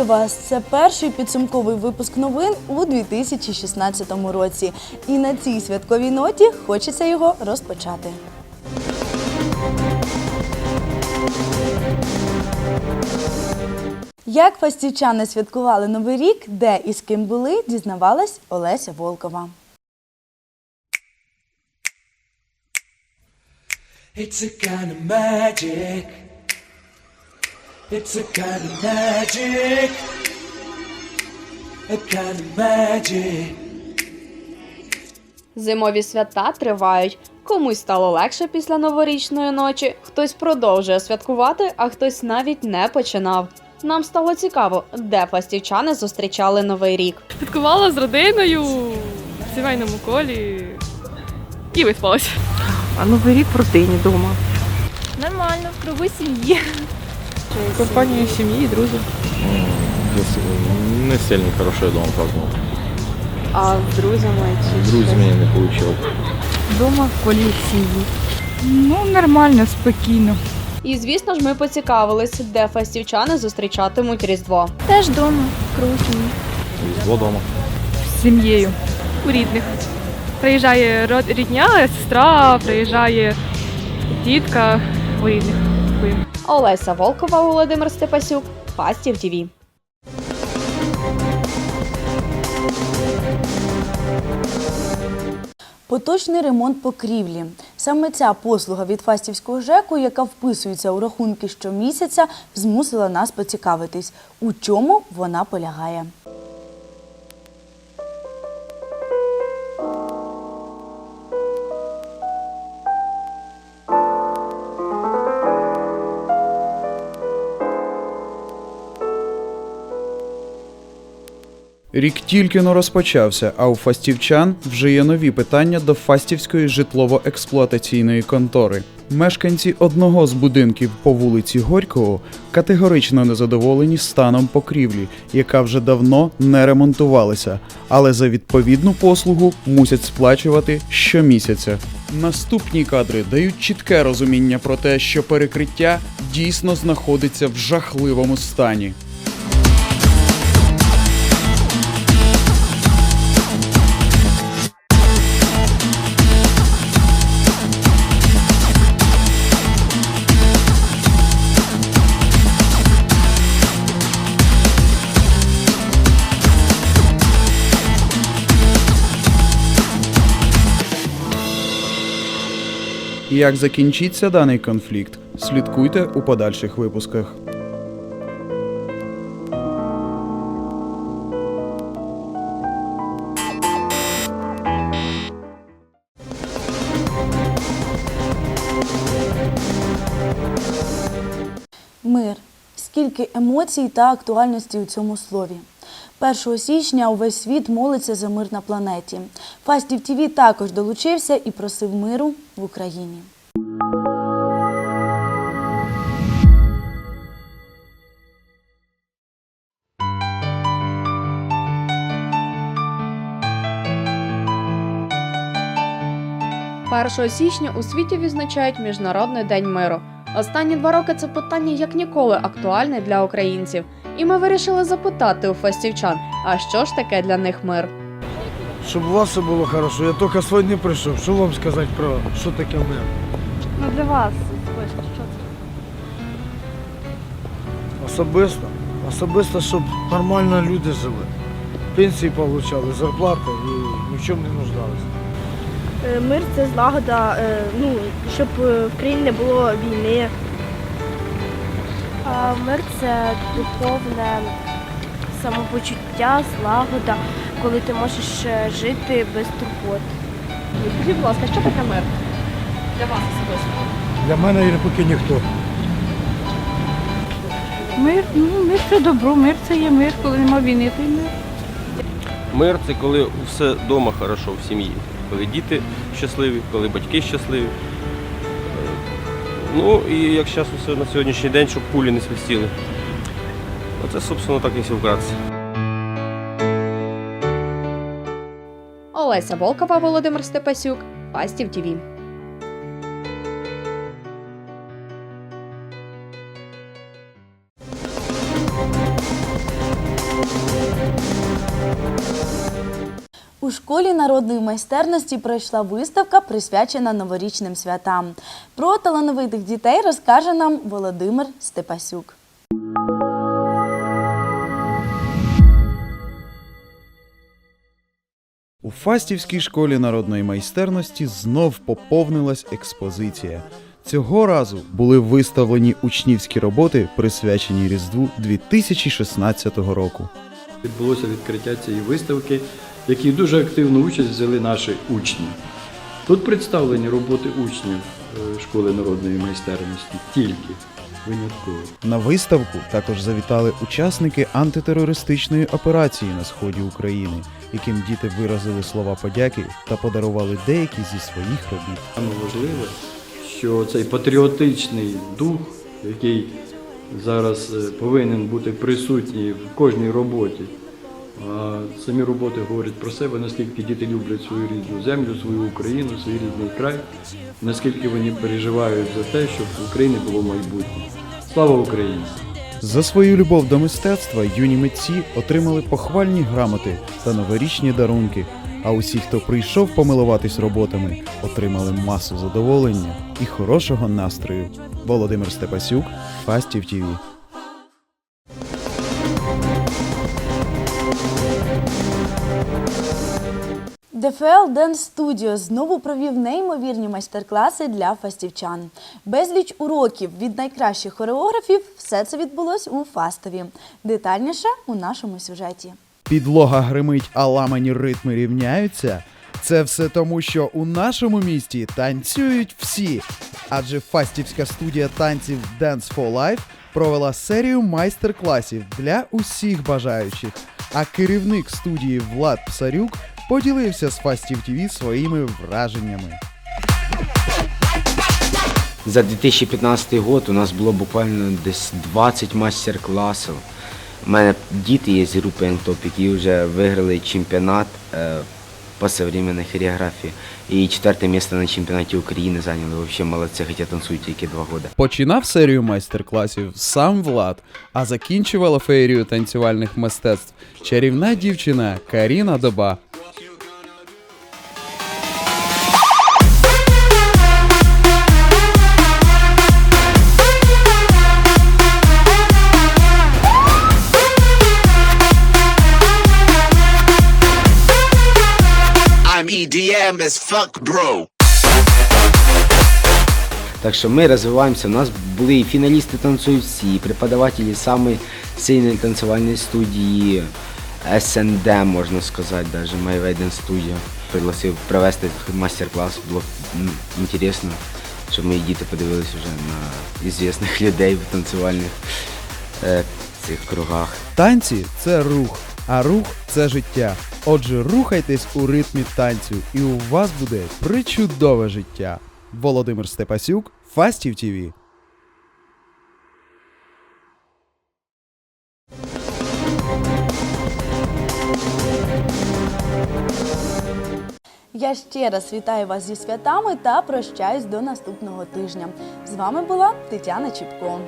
Вітаю вас! Це перший підсумковий випуск новин у 2016 році. І на цій святковій ноті хочеться його розпочати. Як фастівчани святкували Новий рік, де і з ким були, дізнавалась Олеся Волкова. It's a kind of magic. It's a kind of magic. A kind of magic. Зимові свята тривають. Комусь стало легше після новорічної ночі, хтось продовжує святкувати, а хтось навіть не починав. Нам стало цікаво, де фастівчани зустрічали новий рік. Святкувала з родиною в сімейному колі і виспалась. А новий рік в родині вдома. Нормально, в кругу сім'ї. Компанію сім'ї, друзів. Не сильно хорошо я дома праздновал. А з друзями чи С друзьями не получил. Дома в колі. Ну, нормально, спокійно. І звісно ж, ми поцікавились, де фастівчани зустрічатимуть Різдво. Теж вдома, в кругу сім'ї. Дома. З сім'єю. У рідних. Приїжджає рідня, сестра, приїжджає тітка у рідних. Дякую. Олеся Волкова, Володимир Степасюк, Фастів ТІВІ. Поточний ремонт покрівлі. Саме ця послуга від Фастівського ЖЕКу, яка вписується у рахунки щомісяця, змусила нас поцікавитись, у чому вона полягає. Рік тільки но розпочався, а у фастівчан вже є нові питання до фастівської житлово-експлуатаційної контори. Мешканці одного з будинків по вулиці Горького категорично незадоволені станом покрівлі, яка вже давно не ремонтувалася, але за відповідну послугу мусять сплачувати щомісяця. Наступні кадри дають чітке розуміння про те, що перекриття дійсно знаходиться в жахливому стані. Як закінчиться даний конфлікт? Слідкуйте у подальших випусках. Скільки емоцій та актуальності у цьому слові. 1 січня увесь світ молиться за мир на планеті. Фастів ТІВІ також долучився і просив миру в Україні. Першого січня у світі відзначають Міжнародний день миру. Останні два роки це питання як ніколи актуальне для українців. І ми вирішили запитати у фастівчан, а що ж таке для них мир? Щоб у вас все було хорошо. Я тільки війни прийшов. Що вам сказати про що таке мир? Ну для вас особисто, що це? Особисто. Особисто, щоб нормально люди жили. Пенсії отримали, зарплати і ні в чому не нуждалися. Е, Мир це злагода, е, ну, щоб е, в країні не було війни. Мир це духовне самопочуття, злагода, коли ти можеш жити без турбот. Скажіть, будь ласка, що таке мир? Для вас особисто. Для мене і поки ніхто. Мир, ну, мир це добро, мир це є мир, коли нема війни, то й мир. Мир це коли все вдома хорошо в сім'ї. Коли діти щасливі, коли батьки щасливі. Е, Ну і як зараз на сьогоднішній день, щоб пулі не свистіли. Оце, собственно, так і вкратце. Олеся Волкова, Володимир Степасюк, Пастів ТІВІ. У школі народної майстерності пройшла виставка, присвячена новорічним святам. Про талановитих дітей розкаже нам Володимир Степасюк. У Фастівській школі народної майстерності знов поповнилась експозиція. Цього разу були виставлені учнівські роботи, присвячені Різдву 2016 року. Відбулося відкриття цієї виставки, в якій дуже активну участь взяли наші учні. Тут представлені роботи учнів е, школи народної майстерності тільки винятково. На виставку також завітали учасники антитерористичної операції на сході України, яким діти виразили слова подяки та подарували деякі зі своїх робіт. Саме важливе, що цей патріотичний дух, який зараз е, повинен бути присутній в кожній роботі. Самі роботи говорять про себе, наскільки діти люблять свою рідну землю, свою Україну, свій рідний край, наскільки вони переживають за те, щоб в Україні було майбутнє. Слава Україні! За свою любов до мистецтва юні митці отримали похвальні грамоти та новорічні дарунки. А усі, хто прийшов помилуватись роботами, отримали масу задоволення і хорошого настрою. Володимир Степасюк, Фастів ТІВІ. ДФЛ Dance Studio знову провів неймовірні майстер-класи для фастівчан. Безліч уроків від найкращих хореографів. Все це відбулось у Фастові. Детальніше у нашому сюжеті. Підлога гримить, а ламані ритми рівняються. Це все тому, що у нашому місті танцюють всі. Адже фастівська студія танців Dance for Life провела серію майстер-класів для усіх бажаючих. А керівник студії Влад Псарюк поділився з Фастів ТВ своїми враженнями. За 2015 год у нас було буквально десь 20 майстер-класів. У мене діти є з групи Ентоп, які вже виграли чемпіонат е, по современной хореографії. І четверте місце на чемпіонаті України зайняли. Взагалі молодці, хоча танцюють тільки два роки. Починав серію майстер-класів сам Влад, а закінчувала феєрію танцювальних мистецтв чарівна дівчина Каріна Доба. EDM as fuck, bro. Так що ми розвиваємося. У нас були і фіналісти танцюють всі, і преподавателі самої сильної танцювальної студії СНД, можна сказати, навіть Майвейден студія. Пригласив провести майстер-клас, було інтересно, щоб мої діти подивилися вже на ізвісних людей в танцювальних е, цих кругах. Танці це рух, а рух це життя. Отже, рухайтесь у ритмі танцю, і у вас буде причудове життя. Володимир Степасюк, Фастів ТІВІ. Я ще раз вітаю вас зі святами та прощаюсь до наступного тижня. З вами була Тетяна Чіпко.